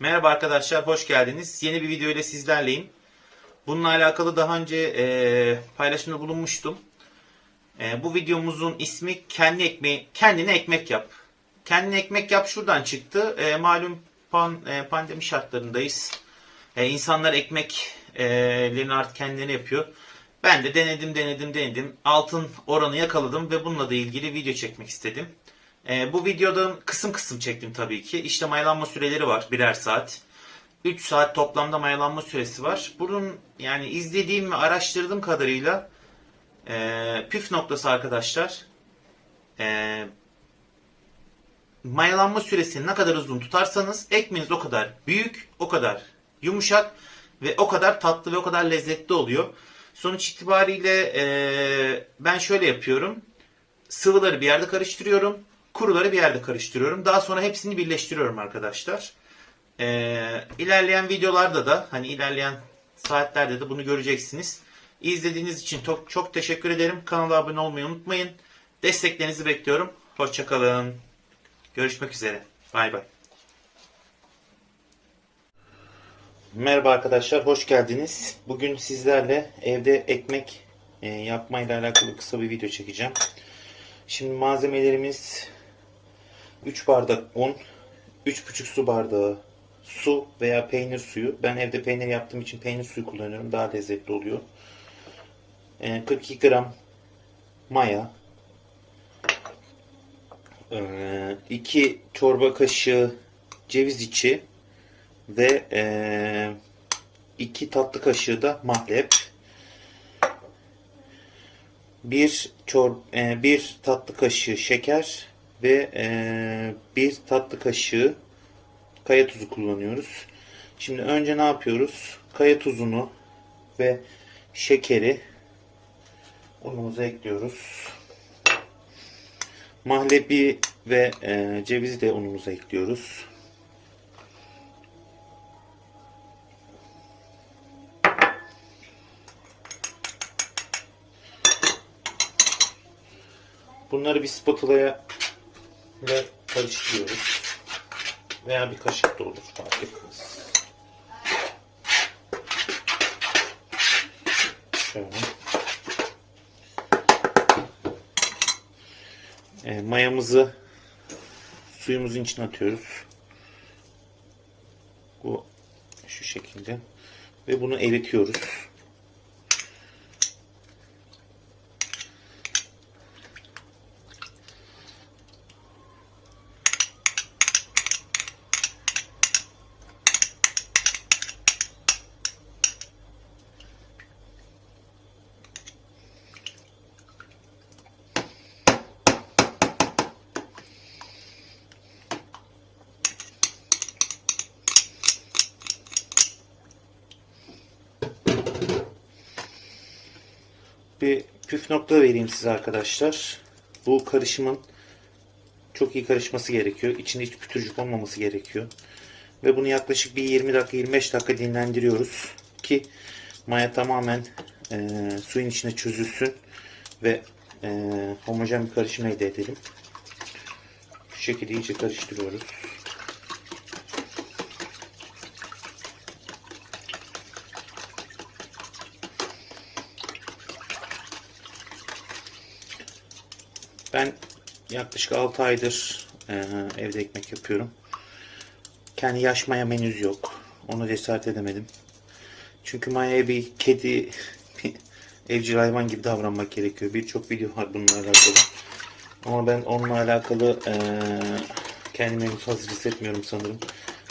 Merhaba arkadaşlar, hoş geldiniz. Yeni bir video ile sizlerleyim. Bununla alakalı daha önce e, paylaşımda bulunmuştum. E, bu videomuzun ismi kendi ekmeği, kendine ekmek yap. Kendine ekmek yap şuradan çıktı. E, malum pan, e, pandemi şartlarındayız. E, insanlar ekmeklerini artık kendileri yapıyor. Ben de denedim, denedim, denedim. Altın oranı yakaladım ve bununla da ilgili video çekmek istedim. Ee, bu videoda kısım kısım çektim tabii ki. İşte mayalanma süreleri var birer saat. 3 saat toplamda mayalanma süresi var. Bunun yani izlediğim ve araştırdığım kadarıyla e, püf noktası arkadaşlar e, mayalanma süresini ne kadar uzun tutarsanız ekmeğiniz o kadar büyük, o kadar yumuşak ve o kadar tatlı ve o kadar lezzetli oluyor. Sonuç itibariyle e, ben şöyle yapıyorum. Sıvıları bir yerde karıştırıyorum. Kuruları bir yerde karıştırıyorum. Daha sonra hepsini birleştiriyorum arkadaşlar. Ee, ilerleyen videolarda da hani ilerleyen saatlerde de bunu göreceksiniz. İzlediğiniz için çok, çok teşekkür ederim. Kanala abone olmayı unutmayın. Desteklerinizi bekliyorum. Hoşçakalın. Görüşmek üzere. Bay bay. Merhaba arkadaşlar, hoş geldiniz. Bugün sizlerle evde ekmek e, yapmayla alakalı kısa bir video çekeceğim. Şimdi malzemelerimiz 3 bardak un, 3,5 su bardağı su veya peynir suyu. Ben evde peynir yaptığım için peynir suyu kullanıyorum. Daha lezzetli oluyor. Ee, 42 gram maya. 2 çorba kaşığı ceviz içi ve 2 tatlı kaşığı da mahlep. Bir, çor e, bir tatlı kaşığı şeker ve e, bir tatlı kaşığı kaya tuzu kullanıyoruz. Şimdi önce ne yapıyoruz? Kaya tuzunu ve şekeri unumuza ekliyoruz. Mahlebi ve e, cevizi de unumuza ekliyoruz. Bunları bir spatula'ya ve karıştırıyoruz. Veya bir kaşık da olur fark etmez. Şöyle. E, mayamızı suyumuzun içine atıyoruz. Bu şu şekilde. Ve bunu eritiyoruz. bir püf nokta vereyim size arkadaşlar. Bu karışımın çok iyi karışması gerekiyor. İçinde hiç pütürcük olmaması gerekiyor. Ve bunu yaklaşık bir 20 dakika 25 dakika dinlendiriyoruz ki maya tamamen e, suyun içine çözülsün ve e, homojen bir karışım elde edelim. Şu şekilde iyice karıştırıyoruz. Ben yaklaşık 6 aydır e, evde ekmek yapıyorum. Kendi yaş maya menüz yok. Onu cesaret edemedim. Çünkü mayaya bir kedi, bir evcil hayvan gibi davranmak gerekiyor. Birçok video var bununla alakalı. Ama ben onunla alakalı e, kendimi henüz hazır hissetmiyorum sanırım.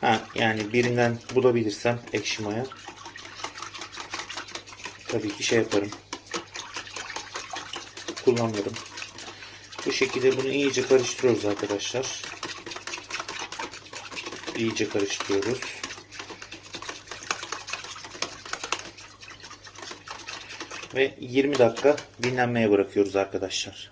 Ha, yani birinden bulabilirsem ekşi maya. Tabii ki şey yaparım. Kullanırım. Bu şekilde bunu iyice karıştırıyoruz arkadaşlar. İyice karıştırıyoruz. Ve 20 dakika dinlenmeye bırakıyoruz arkadaşlar.